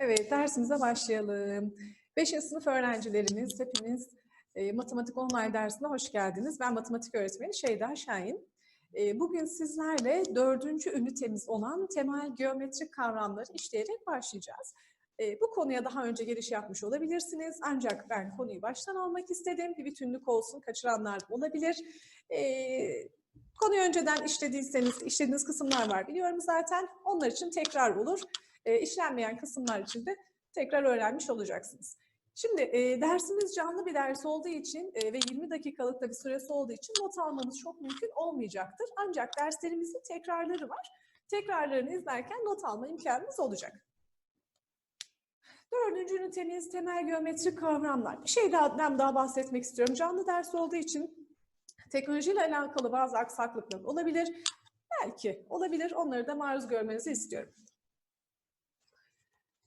Evet, dersimize başlayalım. 5. sınıf öğrencilerimiz, hepiniz e, matematik online dersine hoş geldiniz. Ben matematik öğretmeni Şeyda Şahin. E, bugün sizlerle dördüncü ünitemiz olan temel geometrik kavramları işleyerek başlayacağız. E, bu konuya daha önce giriş yapmış olabilirsiniz. Ancak ben konuyu baştan almak istedim. Bir bütünlük olsun, kaçıranlar olabilir. E, konuyu önceden işlediyseniz, işlediğiniz kısımlar var biliyorum zaten. Onlar için tekrar olur e, işlenmeyen kısımlar için de tekrar öğrenmiş olacaksınız. Şimdi e, dersimiz canlı bir ders olduğu için e, ve 20 dakikalık da bir süresi olduğu için not almanız çok mümkün olmayacaktır. Ancak derslerimizin tekrarları var. Tekrarlarını izlerken not alma imkanınız olacak. Dördüncü ünitemiz temel geometrik kavramlar. Bir şeyden daha bahsetmek istiyorum. Canlı ders olduğu için teknolojiyle alakalı bazı aksaklıklar olabilir. Belki olabilir. Onları da maruz görmenizi istiyorum.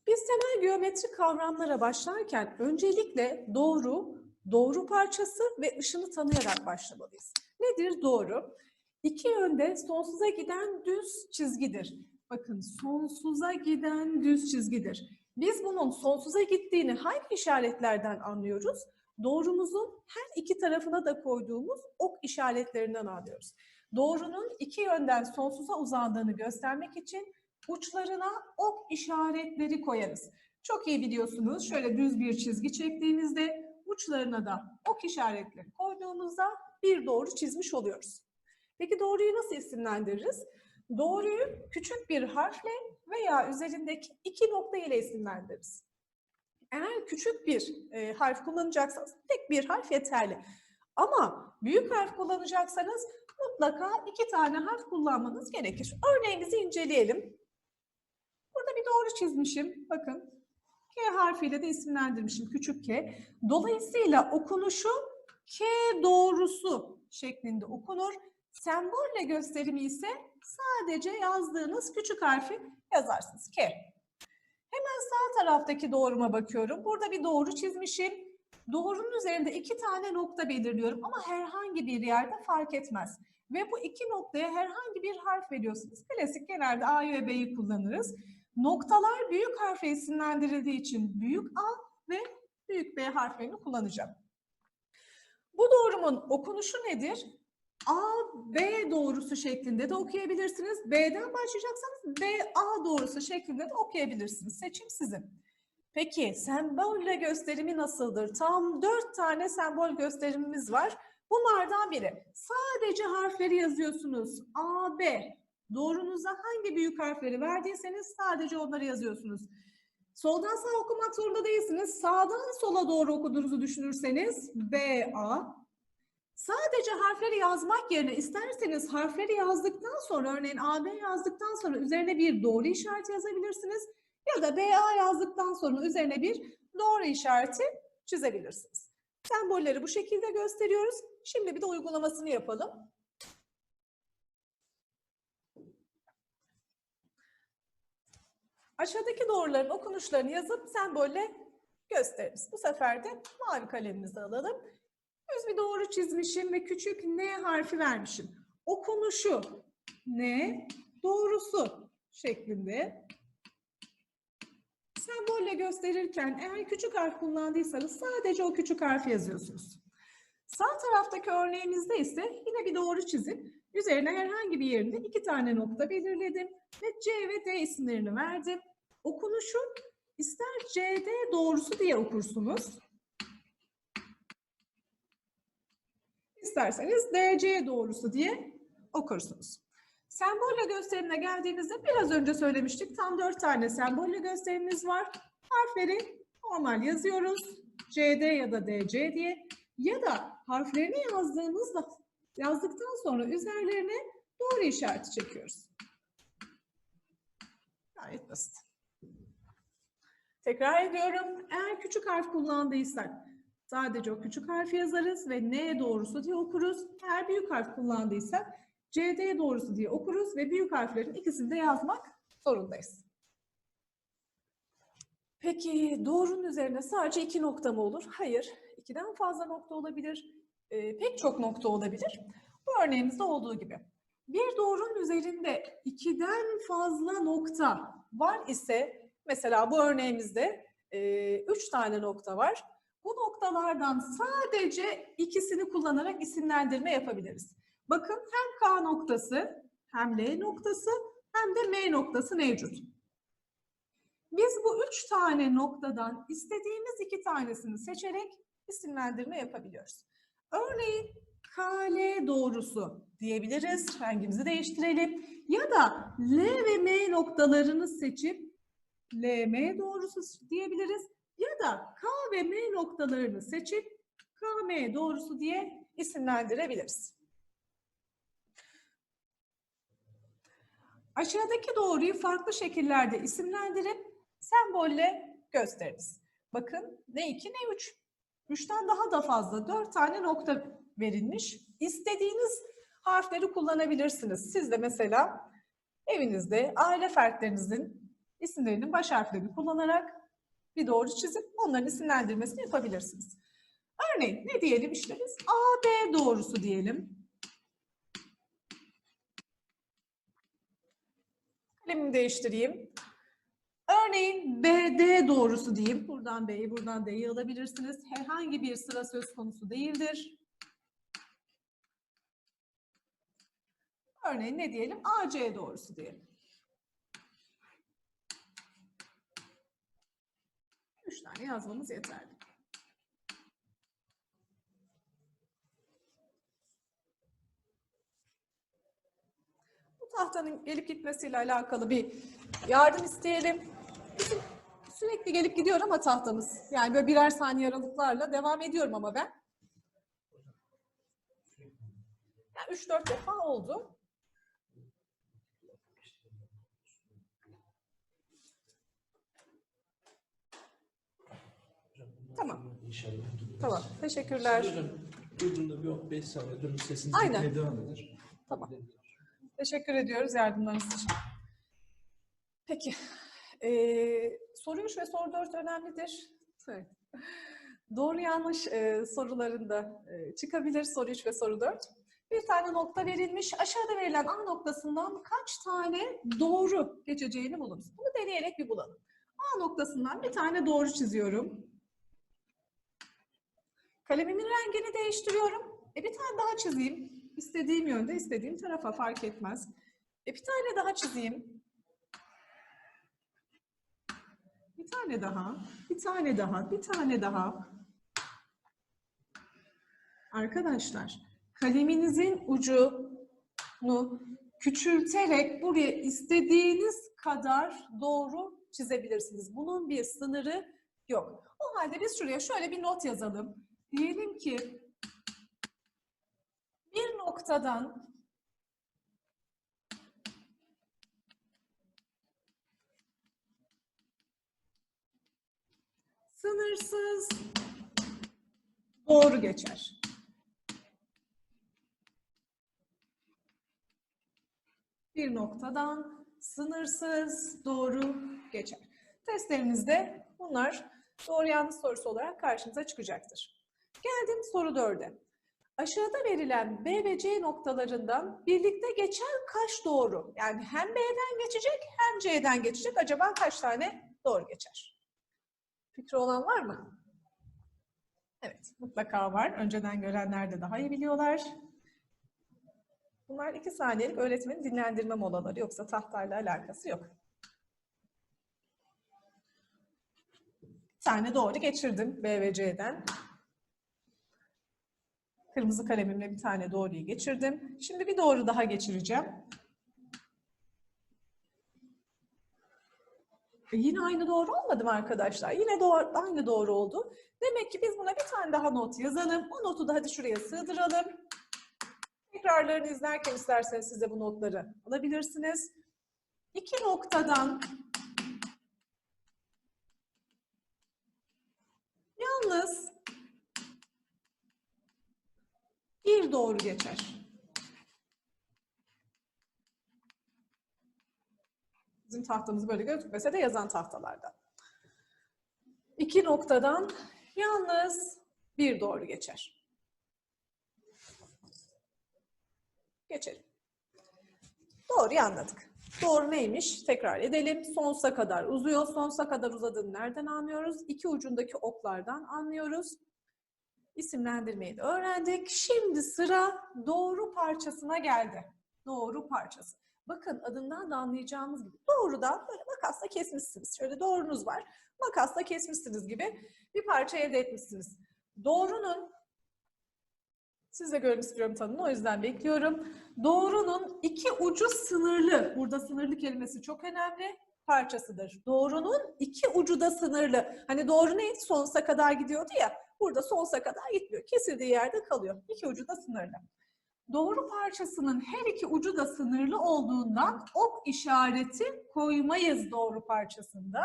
Biz temel geometrik kavramlara başlarken öncelikle doğru, doğru parçası ve ışını tanıyarak başlamalıyız. Nedir doğru? İki yönde sonsuza giden düz çizgidir. Bakın sonsuza giden düz çizgidir. Biz bunun sonsuza gittiğini hangi işaretlerden anlıyoruz? Doğrumuzun her iki tarafına da koyduğumuz ok işaretlerinden anlıyoruz. Doğrunun iki yönden sonsuza uzandığını göstermek için uçlarına ok işaretleri koyarız. Çok iyi biliyorsunuz şöyle düz bir çizgi çektiğimizde uçlarına da ok işaretleri koyduğumuzda bir doğru çizmiş oluyoruz. Peki doğruyu nasıl isimlendiririz? Doğruyu küçük bir harfle veya üzerindeki iki nokta ile isimlendiririz. Eğer küçük bir e, harf kullanacaksanız tek bir harf yeterli. Ama büyük harf kullanacaksanız mutlaka iki tane harf kullanmanız gerekir. Örneğimizi inceleyelim. Doğru çizmişim. Bakın K harfiyle de isimlendirmişim. Küçük K. Dolayısıyla okunuşu K doğrusu şeklinde okunur. Sembolle gösterimi ise sadece yazdığınız küçük harfi yazarsınız. K. Hemen sağ taraftaki doğruma bakıyorum. Burada bir doğru çizmişim. Doğrunun üzerinde iki tane nokta belirliyorum ama herhangi bir yerde fark etmez. Ve bu iki noktaya herhangi bir harf veriyorsunuz. Klasik genelde A'yı ve B'yi kullanırız. Noktalar büyük harfle isimlendirildiği için büyük A ve büyük B harflerini kullanacağım. Bu doğrumun okunuşu nedir? A, B doğrusu şeklinde de okuyabilirsiniz. B'den başlayacaksanız B, A doğrusu şeklinde de okuyabilirsiniz. Seçim sizin. Peki sembolle gösterimi nasıldır? Tam dört tane sembol gösterimimiz var. Bunlardan biri. Sadece harfleri yazıyorsunuz. A, B. Doğrunuza hangi büyük harfleri verdiyseniz sadece onları yazıyorsunuz. Soldan sağa okumak zorunda değilsiniz. Sağdan sola doğru okuduğunuzu düşünürseniz B, A. Sadece harfleri yazmak yerine isterseniz harfleri yazdıktan sonra örneğin AB yazdıktan sonra üzerine bir doğru işareti yazabilirsiniz. Ya da BA yazdıktan sonra üzerine bir doğru işareti çizebilirsiniz. Sembolleri bu şekilde gösteriyoruz. Şimdi bir de uygulamasını yapalım. Aşağıdaki doğruların okunuşlarını yazıp sembolle gösteririz. Bu sefer de mavi kalemimizi alalım. Düz bir doğru çizmişim ve küçük N harfi vermişim. Okunuşu N, doğrusu şeklinde. Sembolle gösterirken eğer küçük harf kullandıysanız sadece o küçük harfi yazıyorsunuz. Sağ taraftaki örneğimizde ise yine bir doğru çizip üzerine herhangi bir yerinde iki tane nokta belirledim ve C ve D isimlerini verdim. Okunuşu ister CD doğrusu diye okursunuz. İsterseniz DC doğrusu diye okursunuz. Sembolle gösterimine geldiğimizde biraz önce söylemiştik. Tam dört tane sembolle gösterimimiz var. Harfleri normal yazıyoruz. CD ya da DC diye. Ya da harflerini yazdığımızda yazdıktan sonra üzerlerine doğru işareti çekiyoruz. Gayet basit. Tekrar ediyorum. Eğer küçük harf kullandıysak sadece o küçük harfi yazarız ve N doğrusu diye okuruz. Eğer büyük harf kullandıysak CD doğrusu diye okuruz ve büyük harflerin ikisini de yazmak zorundayız. Peki doğrunun üzerine sadece iki nokta mı olur? Hayır. İkiden fazla nokta olabilir. E, pek çok nokta olabilir. Bu örneğimizde olduğu gibi. Bir doğrunun üzerinde ikiden fazla nokta var ise Mesela bu örneğimizde e, üç tane nokta var. Bu noktalardan sadece ikisini kullanarak isimlendirme yapabiliriz. Bakın hem K noktası hem L noktası hem de M noktası mevcut. Biz bu üç tane noktadan istediğimiz iki tanesini seçerek isimlendirme yapabiliyoruz. Örneğin KL doğrusu diyebiliriz. Rengimizi değiştirelim. Ya da L ve M noktalarını seçip LM doğrusu diyebiliriz. Ya da K ve M noktalarını seçip KM doğrusu diye isimlendirebiliriz. Aşağıdaki doğruyu farklı şekillerde isimlendirip sembolle gösteririz. Bakın ne 2 ne 3. 3'ten daha da fazla 4 tane nokta verilmiş. İstediğiniz harfleri kullanabilirsiniz. Siz de mesela evinizde aile fertlerinizin isimlerinin baş harflerini kullanarak bir doğru çizip onların isimlendirmesini yapabilirsiniz. Örneğin ne diyelim işte biz AB doğrusu diyelim. Kalemimi değiştireyim. Örneğin BD doğrusu diyeyim. Buradan B'yi, buradan D'yi alabilirsiniz. Herhangi bir sıra söz konusu değildir. Örneğin ne diyelim? AC doğrusu diyelim. Üç tane yazmamız yeterli. Tahtanın gelip gitmesiyle alakalı bir yardım isteyelim. Bizim sürekli gelip gidiyor ama tahtamız. Yani böyle birer saniye aralıklarla devam ediyorum ama ben. Yani 3-4 defa oldu. Tamam. İnşallah. Tamam. Teşekkürler. Durduğunda bir 5 saniye durun sesinizi Aynen. devam eder. Tamam. Teşekkür ediyoruz yardımlarınız için. Peki. Ee, soru 3 ve soru 4 önemlidir. Evet. Doğru yanlış e, sorularında e, çıkabilir soru 3 ve soru 4. Bir tane nokta verilmiş. Aşağıda verilen A noktasından kaç tane doğru geçeceğini bulunuz. Bunu deneyerek bir bulalım. A noktasından bir tane doğru çiziyorum. Kalemimin rengini değiştiriyorum. E bir tane daha çizeyim. İstediğim yönde, istediğim tarafa fark etmez. E bir tane daha çizeyim. Bir tane daha, bir tane daha, bir tane daha. Arkadaşlar, kaleminizin ucunu küçülterek buraya istediğiniz kadar doğru çizebilirsiniz. Bunun bir sınırı yok. O halde biz şuraya şöyle bir not yazalım. Diyelim ki bir noktadan sınırsız doğru geçer. Bir noktadan sınırsız doğru geçer. Testlerinizde bunlar doğru yanlış sorusu olarak karşınıza çıkacaktır. Geldim soru 4'e. Aşağıda verilen B ve C noktalarından birlikte geçen kaç doğru? Yani hem B'den geçecek hem C'den geçecek. Acaba kaç tane doğru geçer? Fikri olan var mı? Evet, mutlaka var. Önceden görenler de daha iyi biliyorlar. Bunlar iki saniyelik öğretmenin dinlendirme molaları. Yoksa tahtayla alakası yok. Bir tane doğru geçirdim B ve C'den. Kırmızı kalemimle bir tane doğruyu geçirdim. Şimdi bir doğru daha geçireceğim. Yine aynı doğru olmadı mı arkadaşlar? Yine doğru, aynı doğru oldu. Demek ki biz buna bir tane daha not yazalım. O notu da hadi şuraya sığdıralım. Tekrarlarını izlerken isterseniz siz de bu notları alabilirsiniz. İki noktadan yalnız bir doğru geçer. Bizim tahtamız böyle gözükmese de yazan tahtalarda. İki noktadan yalnız bir doğru geçer. Geçelim. Doğruyu anladık. Doğru neymiş? Tekrar edelim. Sonsuza kadar uzuyor. Sonsuza kadar uzadığını nereden anlıyoruz? İki ucundaki oklardan anlıyoruz. İsimlendirmeyi de öğrendik. Şimdi sıra doğru parçasına geldi. Doğru parçası. Bakın adından da anlayacağımız gibi doğrudan böyle makasla kesmişsiniz. Şöyle doğrunuz var. Makasla kesmişsiniz gibi bir parça elde etmişsiniz. Doğrunun siz de görmek istiyorum tanını o yüzden bekliyorum. Doğrunun iki ucu sınırlı. Burada sınırlı kelimesi çok önemli. Parçasıdır. Doğrunun iki ucu da sınırlı. Hani doğru neydi? Sonsuza kadar gidiyordu ya. Burada sonsuza kadar gitmiyor. Kesildiği yerde kalıyor. İki ucu da sınırlı. Doğru parçasının her iki ucu da sınırlı olduğundan ok işareti koymayız doğru parçasında.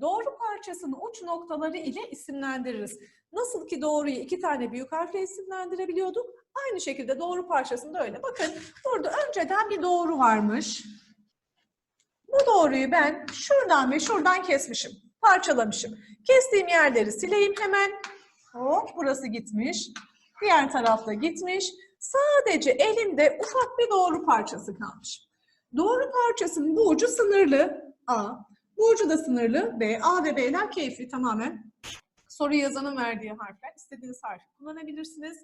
Doğru parçasını uç noktaları ile isimlendiririz. Nasıl ki doğruyu iki tane büyük harfle isimlendirebiliyorduk, aynı şekilde doğru parçasında öyle. Bakın burada önceden bir doğru varmış. Bu doğruyu ben şuradan ve şuradan kesmişim, parçalamışım. Kestiğim yerleri sileyim hemen. Hop burası gitmiş. Diğer tarafta gitmiş. Sadece elimde ufak bir doğru parçası kalmış. Doğru parçasının bu ucu sınırlı A. Bu ucu da sınırlı B. A ve B'ler keyfi tamamen soru yazanın verdiği harfler. İstediğiniz harfi kullanabilirsiniz.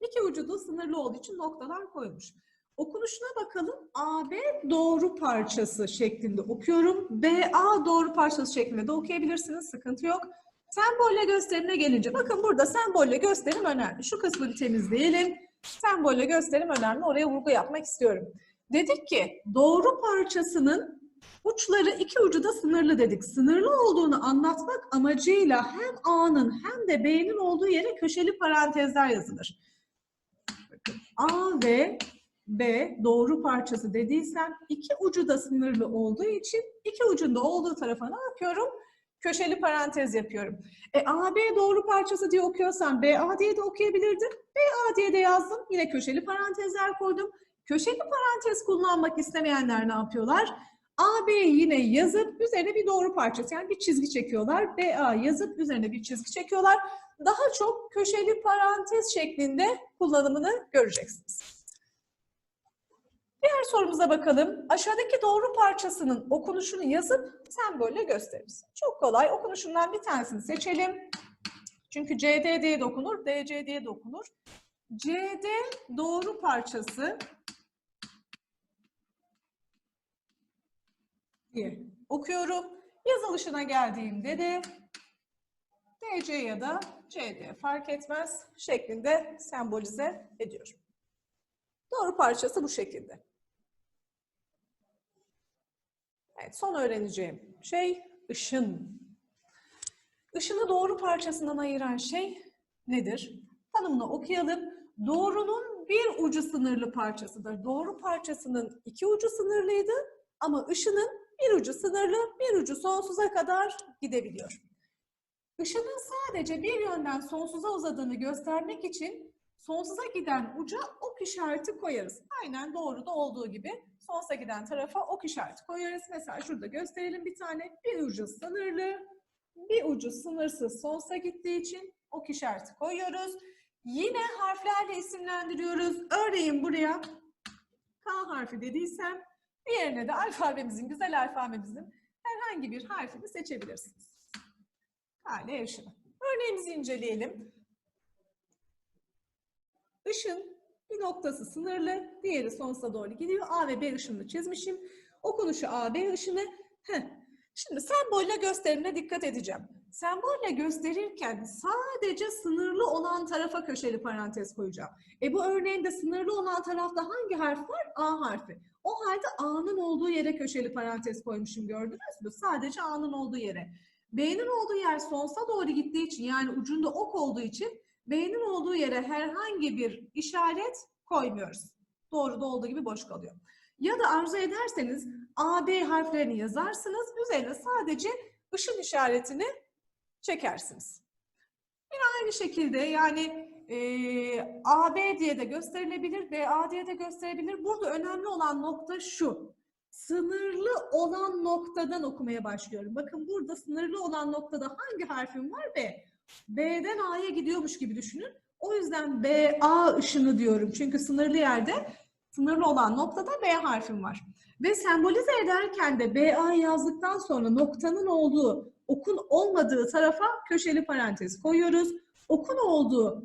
İki ucu da sınırlı olduğu için noktalar koymuş. Okunuşuna bakalım. AB doğru parçası şeklinde okuyorum. BA doğru parçası şeklinde de okuyabilirsiniz. Sıkıntı yok. Sembolle gösterimine gelince bakın burada sembolle gösterim önemli. Şu kısmı bir temizleyelim. Sembolle gösterim önemli. Oraya vurgu yapmak istiyorum. Dedik ki doğru parçasının uçları iki ucu da sınırlı dedik. Sınırlı olduğunu anlatmak amacıyla hem A'nın hem de B'nin olduğu yere köşeli parantezler yazılır. A ve B doğru parçası dediysem iki ucu da sınırlı olduğu için iki ucunda olduğu tarafa ne yapıyorum? Köşeli parantez yapıyorum. E AB doğru parçası diye okuyorsam BA diye de okuyabilirdim. BA diye de yazdım. Yine köşeli parantezler koydum. Köşeli parantez kullanmak istemeyenler ne yapıyorlar? AB'yi yine yazıp üzerine bir doğru parçası yani bir çizgi çekiyorlar. BA yazıp üzerine bir çizgi çekiyorlar. Daha çok köşeli parantez şeklinde kullanımını göreceksiniz. Diğer sorumuza bakalım. Aşağıdaki doğru parçasının okunuşunu yazıp sembolle gösteririz. Çok kolay. Okunuşundan bir tanesini seçelim. Çünkü CD diye de okunur, DC diye de okunur. CD doğru parçası diye okuyorum. Yazılışına geldiğimde de DC ya da CD fark etmez şeklinde sembolize ediyorum. Doğru parçası bu şekilde. Evet, son öğreneceğim şey ışın. Işını doğru parçasından ayıran şey nedir? Tanımını okuyalım. Doğrunun bir ucu sınırlı parçasıdır. Doğru parçasının iki ucu sınırlıydı ama ışının bir ucu sınırlı, bir ucu sonsuza kadar gidebiliyor. Işının sadece bir yönden sonsuza uzadığını göstermek için sonsuza giden uca ok işareti koyarız. Aynen doğruda olduğu gibi sonsuza giden tarafa ok işareti koyarız. Mesela şurada gösterelim bir tane. Bir ucu sınırlı, bir ucu sınırsız sonsuza gittiği için ok işareti koyuyoruz. Yine harflerle isimlendiriyoruz. Örneğin buraya K harfi dediysem diğerine de alfabemizin, güzel alfabemizin herhangi bir harfini seçebilirsiniz. İle ışını. Örneğimizi inceleyelim. Işın bir noktası sınırlı, diğeri sonsuza doğru gidiyor. A ve B ışınını çizmişim. Okunuşu A, B ışını. Heh. Şimdi sembolle gösterimine dikkat edeceğim. Sembolle gösterirken sadece sınırlı olan tarafa köşeli parantez koyacağım. E bu örneğinde sınırlı olan tarafta hangi harf var? A harfi. O halde A'nın olduğu yere köşeli parantez koymuşum gördünüz mü? Sadece A'nın olduğu yere. B'nin olduğu yer sonsuza doğru gittiği için yani ucunda ok olduğu için B'nin olduğu yere herhangi bir işaret koymuyoruz. Doğruda olduğu gibi boş kalıyor. Ya da arzu ederseniz A, B harflerini yazarsınız. Üzerine sadece ışın işaretini çekersiniz. Yine aynı şekilde yani e, A, B diye de gösterilebilir, B, A diye de gösterilebilir. Burada önemli olan nokta şu. Sınırlı olan noktadan okumaya başlıyorum. Bakın burada sınırlı olan noktada hangi harfim var? B. B'den A'ya gidiyormuş gibi düşünün. O yüzden BA ışını diyorum. Çünkü sınırlı yerde Sınırlı olan noktada B harfim var. Ve sembolize ederken de BA yazdıktan sonra noktanın olduğu, okun olmadığı tarafa köşeli parantez koyuyoruz. Okun olduğu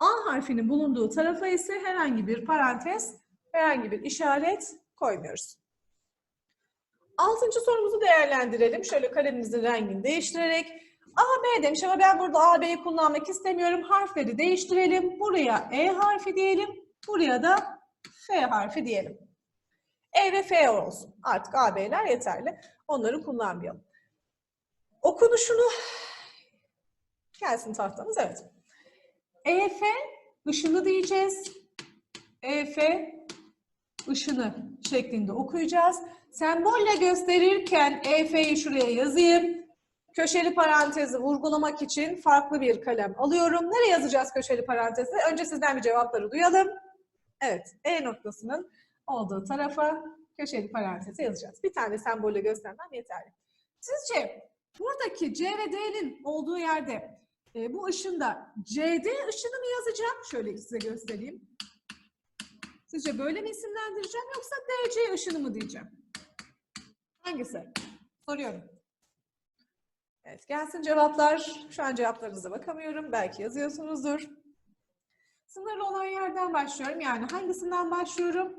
A harfinin bulunduğu tarafa ise herhangi bir parantez, herhangi bir işaret koymuyoruz. Altıncı sorumuzu değerlendirelim. Şöyle kalemimizin rengini değiştirerek. A, B demiş ama ben burada A, B'yi kullanmak istemiyorum. Harfleri değiştirelim. Buraya E harfi diyelim. Buraya da F harfi diyelim. E ve F olsun. Artık A, B'ler yeterli. Onları kullanmayalım. Okunuşunu gelsin tahtamız. Evet. EF ışını diyeceğiz. EF ışını şeklinde okuyacağız. Sembolle gösterirken EF'yi şuraya yazayım. Köşeli parantezi vurgulamak için farklı bir kalem alıyorum. Nereye yazacağız köşeli parantezi? Önce sizden bir cevapları duyalım. Evet, E noktasının olduğu tarafa köşeli parantezi yazacağız. Bir tane sembolle göstermem yeterli. Sizce buradaki C ve D'nin olduğu yerde e, bu ışında CD ışını mı yazacağım? Şöyle size göstereyim. Sizce böyle mi isimlendireceğim yoksa DC ışını mı diyeceğim? Hangisi? Soruyorum. Evet, gelsin cevaplar. Şu an cevaplarınıza bakamıyorum. Belki yazıyorsunuzdur. Sınırlı olan yerden başlıyorum. Yani hangisinden başlıyorum?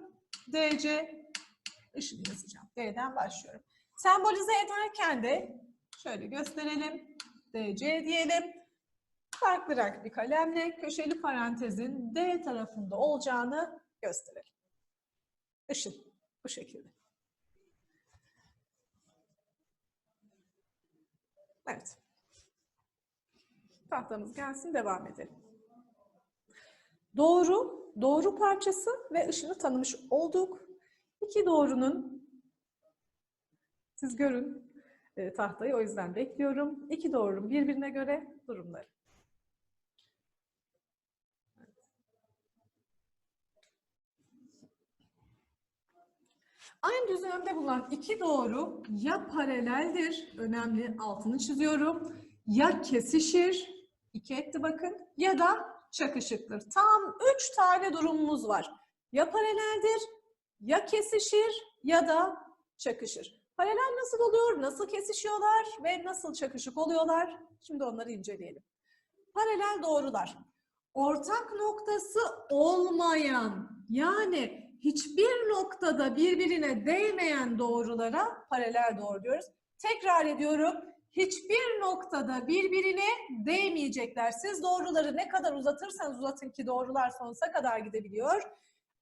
DC ışını yazacağım. D'den başlıyorum. Sembolize ederken de şöyle gösterelim. DC diyelim. Farklı renk bir kalemle köşeli parantezin D tarafında olacağını gösterelim. Işın bu şekilde. Evet. Tahtamız gelsin devam edelim. Doğru, doğru parçası ve ışını tanımış olduk. İki doğrunun, siz görün e, tahtayı o yüzden bekliyorum. İki doğrunun birbirine göre durumları. Aynı düzlemde bulunan iki doğru ya paraleldir, önemli altını çiziyorum, ya kesişir, iki etti bakın, ya da çakışıktır. Tam üç tane durumumuz var. Ya paraleldir, ya kesişir ya da çakışır. Paralel nasıl oluyor, nasıl kesişiyorlar ve nasıl çakışık oluyorlar? Şimdi onları inceleyelim. Paralel doğrular. Ortak noktası olmayan yani hiçbir noktada birbirine değmeyen doğrulara paralel doğru diyoruz. Tekrar ediyorum. Hiçbir noktada birbirine değmeyecekler. Siz doğruları ne kadar uzatırsanız uzatın ki doğrular sonsuza kadar gidebiliyor.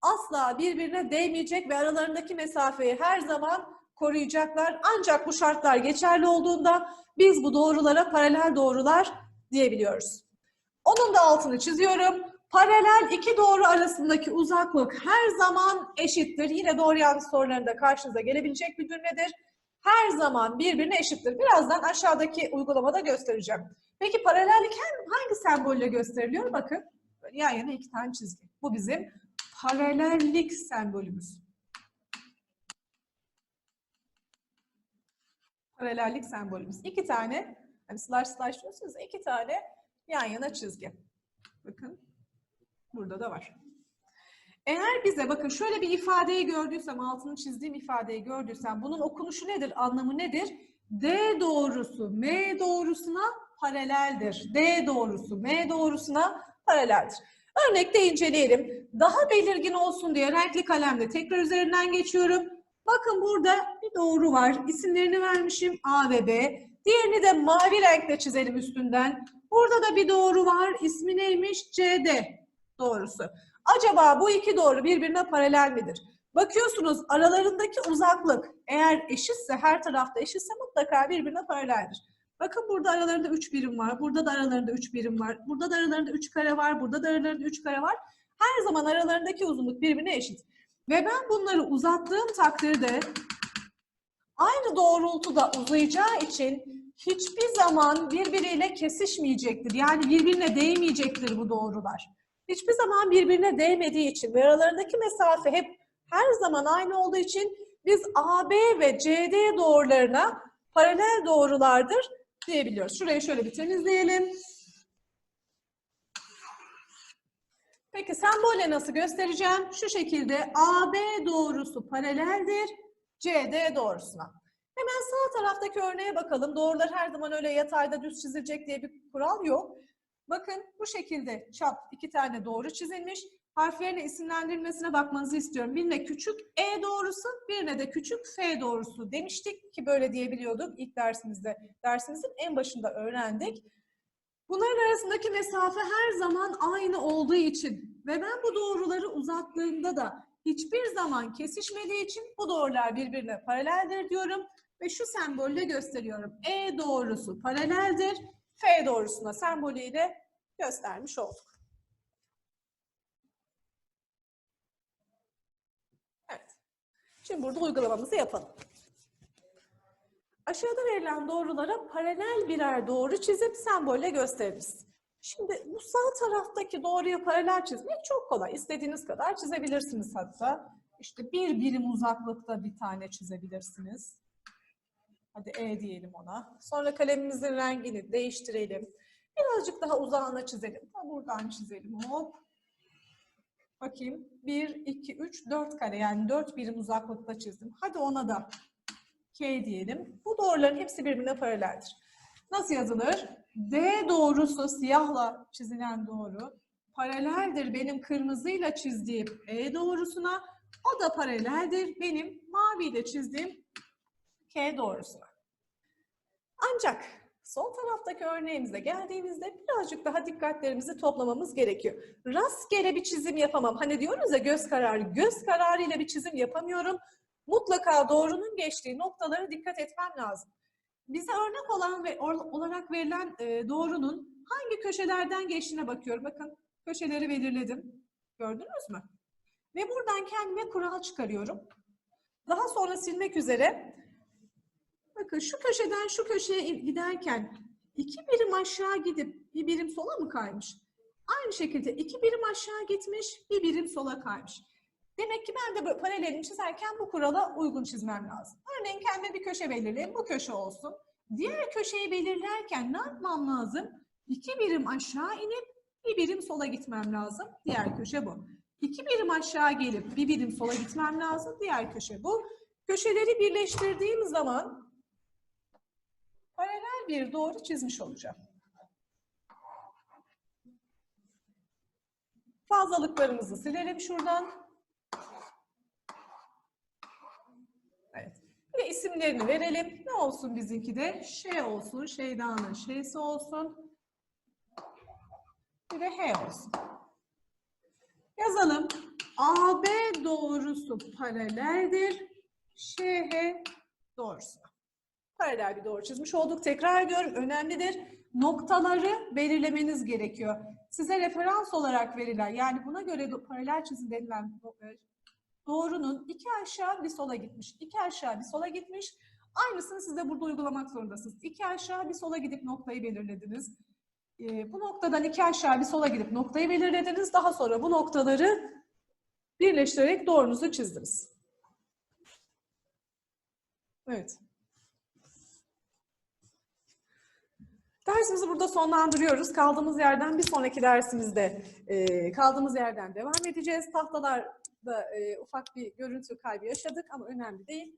Asla birbirine değmeyecek ve aralarındaki mesafeyi her zaman koruyacaklar. Ancak bu şartlar geçerli olduğunda biz bu doğrulara paralel doğrular diyebiliyoruz. Onun da altını çiziyorum. Paralel iki doğru arasındaki uzaklık her zaman eşittir. Yine doğru yanlış sorularında karşınıza gelebilecek bir cümledir. Her zaman birbirine eşittir. Birazdan aşağıdaki uygulamada göstereceğim. Peki paralellik hangi sembolle gösteriliyor? Bakın yan yana iki tane çizgi. Bu bizim paralellik sembolümüz. Paralellik sembolümüz. İki tane, hani slash slash diyorsunuz iki tane yan yana çizgi. Bakın burada da var. Eğer bize bakın şöyle bir ifadeyi gördüysem, altını çizdiğim ifadeyi gördüysem bunun okunuşu nedir, anlamı nedir? D doğrusu M doğrusuna paraleldir. D doğrusu M doğrusuna paraleldir. Örnekte inceleyelim. Daha belirgin olsun diye renkli kalemle tekrar üzerinden geçiyorum. Bakın burada bir doğru var. İsimlerini vermişim A ve B. Diğerini de mavi renkle çizelim üstünden. Burada da bir doğru var. İsmi neymiş? CD doğrusu. Acaba bu iki doğru birbirine paralel midir? Bakıyorsunuz aralarındaki uzaklık eğer eşitse, her tarafta eşitse mutlaka birbirine paraleldir. Bakın burada aralarında 3 birim var, burada da aralarında 3 birim var, burada da aralarında 3 kare var, burada da aralarında 3 kare var. Her zaman aralarındaki uzunluk birbirine eşit. Ve ben bunları uzattığım takdirde aynı doğrultuda uzayacağı için hiçbir zaman birbiriyle kesişmeyecektir. Yani birbirine değmeyecektir bu doğrular. Hiçbir zaman birbirine değmediği için ve aralarındaki mesafe hep her zaman aynı olduğu için biz AB ve CD doğrularına paralel doğrulardır diyebiliyoruz. Şurayı şöyle bir temizleyelim. Peki sembolle nasıl göstereceğim? Şu şekilde AB doğrusu paraleldir CD doğrusuna. Hemen sağ taraftaki örneğe bakalım. Doğrular her zaman öyle yatayda düz çizilecek diye bir kural yok. Bakın bu şekilde çap iki tane doğru çizilmiş. Harflerin isimlendirilmesine bakmanızı istiyorum. Birine küçük E doğrusu, birine de küçük F doğrusu demiştik ki böyle diyebiliyorduk ilk dersimizde. Dersimizin en başında öğrendik. Bunların arasındaki mesafe her zaman aynı olduğu için ve ben bu doğruları uzattığımda da hiçbir zaman kesişmediği için bu doğrular birbirine paraleldir diyorum ve şu sembolle gösteriyorum. E doğrusu paraleldir. F doğrusuna sembolüyle göstermiş olduk. Evet. Şimdi burada uygulamamızı yapalım. Aşağıda verilen doğrulara paralel birer doğru çizip sembolle gösteririz. Şimdi bu sağ taraftaki doğruya paralel çizmek çok kolay. İstediğiniz kadar çizebilirsiniz hatta. İşte bir birim uzaklıkta bir tane çizebilirsiniz. Hadi E diyelim ona. Sonra kalemimizin rengini değiştirelim. Birazcık daha uzağına çizelim. Ha, buradan çizelim. Hop. Bakayım. 1, 2, 3, 4 kare yani 4 birim uzaklıkta çizdim. Hadi ona da K diyelim. Bu doğruların hepsi birbirine paraleldir. Nasıl yazılır? D doğrusu siyahla çizilen doğru paraleldir benim kırmızıyla çizdiğim E doğrusuna. O da paraleldir benim maviyle çizdiğim K doğrusuna. Ancak sol taraftaki örneğimize geldiğimizde birazcık daha dikkatlerimizi toplamamız gerekiyor. Rastgele bir çizim yapamam. Hani diyoruz ya göz kararı. Göz kararıyla bir çizim yapamıyorum. Mutlaka doğrunun geçtiği noktalara dikkat etmem lazım. Bize örnek olan ve olarak verilen e, doğrunun hangi köşelerden geçtiğine bakıyorum. Bakın köşeleri belirledim. Gördünüz mü? Ve buradan kendime kural çıkarıyorum. Daha sonra silmek üzere Bakın şu köşeden şu köşeye giderken iki birim aşağı gidip bir birim sola mı kaymış? Aynı şekilde iki birim aşağı gitmiş, bir birim sola kaymış. Demek ki ben de paralelini çizerken bu kurala uygun çizmem lazım. Örneğin kendime bir köşe belirleyeyim, bu köşe olsun. Diğer köşeyi belirlerken ne yapmam lazım? İki birim aşağı inip bir birim sola gitmem lazım. Diğer köşe bu. İki birim aşağı gelip bir birim sola gitmem lazım. Diğer köşe bu. Köşeleri birleştirdiğim zaman paralel bir doğru çizmiş olacağım. Fazlalıklarımızı silelim şuradan. Evet. De isimlerini verelim. Ne olsun bizimki de? Şey olsun, Şeyda'nın şeysi olsun. Bir de H olsun. Yazalım. AB doğrusu paraleldir. ŞH doğrusuna. Paralel bir doğru çizmiş olduk. Tekrar ediyorum. Önemlidir. Noktaları belirlemeniz gerekiyor. Size referans olarak verilen yani buna göre paralel çizim denilen e, doğrunun iki aşağı bir sola gitmiş. iki aşağı bir sola gitmiş. Aynısını siz de burada uygulamak zorundasınız. İki aşağı bir sola gidip noktayı belirlediniz. Ee, bu noktadan iki aşağı bir sola gidip noktayı belirlediniz. Daha sonra bu noktaları birleştirerek doğrunuzu çizdiniz. Evet. Dersimizi burada sonlandırıyoruz. Kaldığımız yerden bir sonraki dersimizde e, kaldığımız yerden devam edeceğiz. Tahtalarda e, ufak bir görüntü kaybı yaşadık ama önemli değil.